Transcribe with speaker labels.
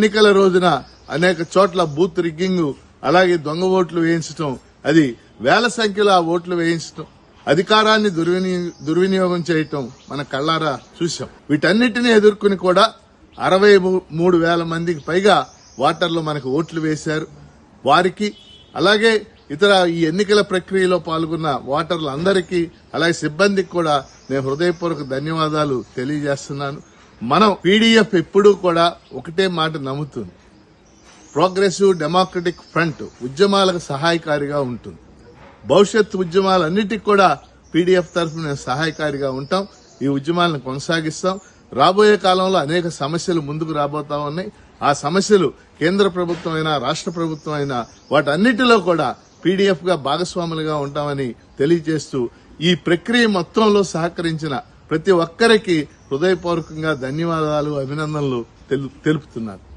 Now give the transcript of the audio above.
Speaker 1: ఎన్నికల రోజున అనేక చోట్ల బూత్ రిగ్గింగ్ అలాగే దొంగ ఓట్లు వేయించడం అది వేల సంఖ్యలో ఆ ఓట్లు వేయించడం అధికారాన్ని దుర్వినియోగం దుర్వినియోగం చేయటం మన కళ్ళారా చూశాం. వీటన్నిటిని ఎదుర్కొని కూడా అరవై మూడు వేల మందికి పైగా ఓటర్లు మనకు ఓట్లు వేశారు. వారికి అలాగే ఇతర ఈ ఎన్నికల ప్రక్రియలో పాల్గొన్న ఓటర్లందరికీ అలాగే సిబ్బందికి కూడా నేను హృదయపూర్వక ధన్యవాదాలు తెలియజేస్తున్నాను. మనం పీడీఎఫ్ ఎప్పుడూ కూడా ఒకటే మాట నమ్ముతుంది. ప్రోగ్రెసివ్ డెమోక్రటిక్ ఫ్రంట్ ఉద్యమాలకు సహాయకారిగా ఉంటుంది. భవిష్యత్ ఉద్యమాలన్నిటికీ కూడా పీడీఎఫ్ తరఫున సహాయకారిగా ఉంటాం. ఈ ఉద్యమాలను కొనసాగిస్తాం. రాబోయే కాలంలో అనేక సమస్యలు ముందుకు రాబోతా ఉన్నాయి. ఆ సమస్యలు కేంద్ర ప్రభుత్వం అయినా రాష్ట్ర ప్రభుత్వం అయినా వాటన్నిటిలో కూడా పీడీఎఫ్గా భాగస్వాములుగా ఉంటామని తెలియజేస్తూ ఈ ప్రక్రియ మొత్తంలో సహకరించిన ప్రతి ఒక్కరికి హృదయపూర్వకంగా ధన్యవాదాలు అభినందనలు తెలు- తెలుపుతున్నాను.